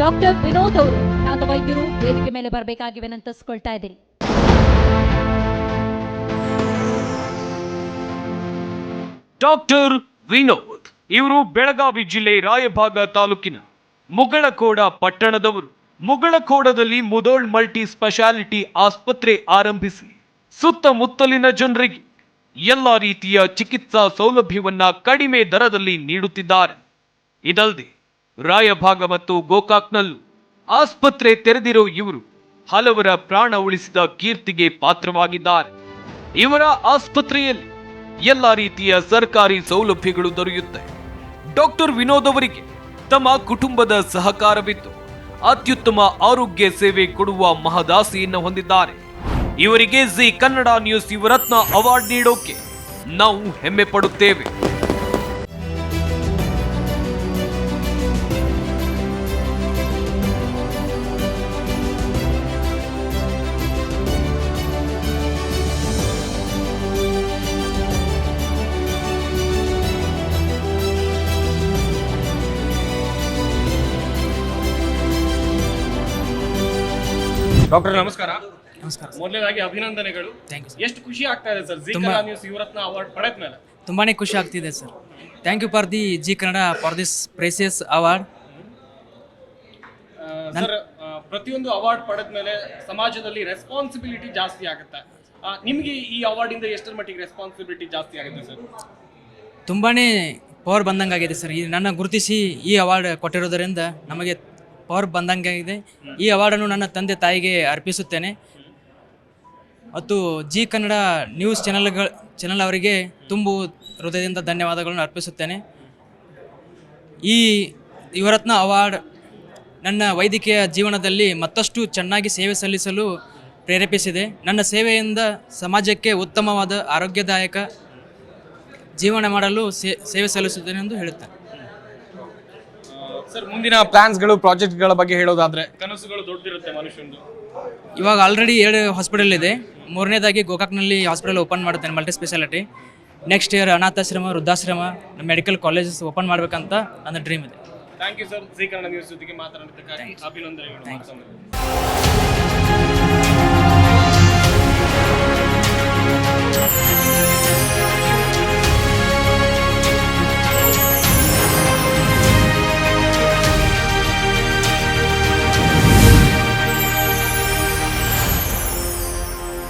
Doctor Vinod ಅವರು ಖ್ಯಾತ ವೈದ್ಯರು ವೇದಿಕೆ ಮೇಲೆ ಬರಬೇಕಾಗಿ ವಿನಂತಿಸ್ಕೊಳ್ತಾ ಇದ್ದೀನಿ. ಡಾಕ್ಟರ್ ವಿನೋದ್, ಇವರು ಬೆಳಗಾವಿ ಜಿಲ್ಲೆ ರಾಯಭಾಗ ತಾಲೂಕಿನ ಮುಗಳಕೋಡ ಪಟ್ಟಣದವರು. ಮುಗಳಕೋಡದಲ್ಲಿ ಮುದೋಳ್ ಮಲ್ಟಿ ಸ್ಪೆಷಾಲಿಟಿ ಆಸ್ಪತ್ರೆ ಆರಂಭಿಸಿ, ಸುತ್ತಮುತ್ತಲಿನ ಜನರಿಗೆ ಎಲ್ಲ ರೀತಿಯ ಚಿಕಿತ್ಸಾ ಸೌಲಭ್ಯವನ್ನ ಕಡಿಮೆ ದರದಲ್ಲಿ ನೀಡುತ್ತಿದ್ದಾರೆ. ಇದಲ್ಲದೆ ರಾಯಭಾಗ ಮತ್ತು ಗೋಕಾಕ್ನಲ್ಲೂ ಆಸ್ಪತ್ರೆ ತೆರೆದಿರೋ ಇವರು ಹಲವರ ಪ್ರಾಣ ಉಳಿಸಿದ ಕೀರ್ತಿಗೆ ಪಾತ್ರವಾಗಿದ್ದಾರೆ. ಇವರ ಆಸ್ಪತ್ರೆಯಲ್ಲಿ ಎಲ್ಲ ರೀತಿಯ ಸರ್ಕಾರಿ ಸೌಲಭ್ಯಗಳು ದೊರೆಯುತ್ತೆ ಡಾಕ್ಟರ್ ವಿನೋದ್ ಅವರಿಗೆ ತಮ್ಮ ಕುಟುಂಬದ ಸಹಕಾರವಿತ್ತು ಅತ್ಯುತ್ತಮ ಆರೋಗ್ಯ ಸೇವೆ ಕೊಡುವ ಮಹದಾಸೆಯನ್ನು ಹೊಂದಿದ್ದಾರೆ. ಇವರಿಗೆ Zee Kannada news Yuvaratna award ನೀಡೋಕೆ ನಾವು ಹೆಮ್ಮೆ ಪಡುತ್ತೇವೆ. ಡಾಕ್ಟರ್ ನಮಸ್ಕಾರ. ನಮಸ್ಕಾರ ಮೊದಲನೇದಾಗಿ ಅಭಿನಂದನೆಗಳು. ಥ್ಯಾಂಕ್ ಯು ಎಷ್ಟು ಖುಷಿ ಆಗ್ತಾ ಇದೆ ಸರ್ ಜಿ ತುಂಬಾ- ಕನ್ನಡ ನ್ಯೂಸ್ ಯುವರತ್ನ ಅವಾರ್ಡ್ ಪಡೆದ ಮೇಲೆ? ತುಂಬಾ ಖುಷಿ ಆಗ್ತಿದೆ sir. Thank you for the Zee Kannada for this precious award sir ಪ್ರತಿಯೊಂದು ಅವಾರ್ಡ್ ಪಡೆದ ಮೇಲೆ ಸಮಾಜದಲ್ಲಿ ರೆಸ್ಪಾನ್ಸಿಬಿಲಿಟಿ ಜಾಸ್ತಿ ಆಗುತ್ತೆ. ಆ, ನಿಮ್ಗೆ ಈ ಅವಾರ್ಡ್ ಇಂದ ಎಷ್ಟರ ಮಟ್ಟಿಗೆ ರೆಸ್ಪಾನ್ಸಿಬಿಲಿಟಿ ಜಾಸ್ತಿ ಆಗುತ್ತೆ ಸರ್? ತುಂಬಾ ಪವರ್ ಬಂದಂಗಾಗಿದೆ ಸರ್. ಈ ನನ್ನ ಗುರುತಿಸಿ ಈ ಅವಾರ್ಡ್ ಕೊಟ್ಟಿರೋದರಿಂದ ನಮಗೆ ಪವರ್ ಬಂದಂಗಾಗಿದೆ ಈ ಅವಾರ್ಡನ್ನು ನನ್ನ ತಂದೆ ತಾಯಿಗೆ ಅರ್ಪಿಸುತ್ತೇನೆ. ಮತ್ತು ಜಿ ಕನ್ನಡ ನ್ಯೂಸ್ ಚಾನಲ್ಗಳ ಚಾನಲ್ ಅವರಿಗೆ ತುಂಬು ಹೃದಯದಿಂದ ಧನ್ಯವಾದಗಳನ್ನು ಅರ್ಪಿಸುತ್ತೇನೆ. ಈ ಯುವರತ್ನ ಅವಾರ್ಡ್ ನನ್ನ ವೈದ್ಯಕೀಯ ಜೀವನದಲ್ಲಿ ಮತ್ತಷ್ಟು ಚೆನ್ನಾಗಿ ಸೇವೆ ಸಲ್ಲಿಸಲು ಪ್ರೇರೇಪಿಸಿದೆ. ನನ್ನ ಸೇವೆಯಿಂದ ಸಮಾಜಕ್ಕೆ ಉತ್ತಮವಾದ, ಆರೋಗ್ಯದಾಯಕ ಜೀವನ ಮಾಡಲು ಸೇವೆ ಸಲ್ಲಿಸುತ್ತೇನೆ ಎಂದು ಹೇಳುತ್ತೇನೆ. ಸರ್ ಮುಂದಿನ ಪ್ಲಾನ್ಸ್ಗಳು ಪ್ರಾಜೆಕ್ಟ್ಗಳ ಬಗ್ಗೆ ಹೇಳೋದಾದ್ರೆ? ಕನಸುಗಳು ದೊಡ್ಡದಿರುತ್ತೆ ಮನುಷ್ಯಂದು. ಇವಾಗ ಆಲ್ರೆಡಿ ಎರಡು ಹಾಸ್ಪಿಟಲ್ ಇದೆ. ಮೂರನೇದಾಗಿ ಗೋಕಾಕ್ನಲ್ಲಿ ಹಾಸ್ಪಿಟಲ್ ಓಪನ್ ಮಾಡುತ್ತೇನೆ ಮಲ್ಟಿ ಸ್ಪೆಷಾಲಿಟಿ ನೆಕ್ಸ್ಟ್ ಇಯರ್ ಅನಾಥಾಶ್ರಮ ವೃದ್ಧಾಶ್ರಮ ಮೆಡಿಕಲ್ ಕಾಲೇಜಸ್ ಓಪನ್ ಮಾಡಬೇಕಂತ ನನ್ನ ಡ್ರೀಮ್ ಇದೆ. Thank you sir Kannada news ಜೊತೆಗೆ ಮಾತನಾಡಿದ್ದಕ್ಕಾಗಿ ಅಭಿನಂದನೆಗಳು.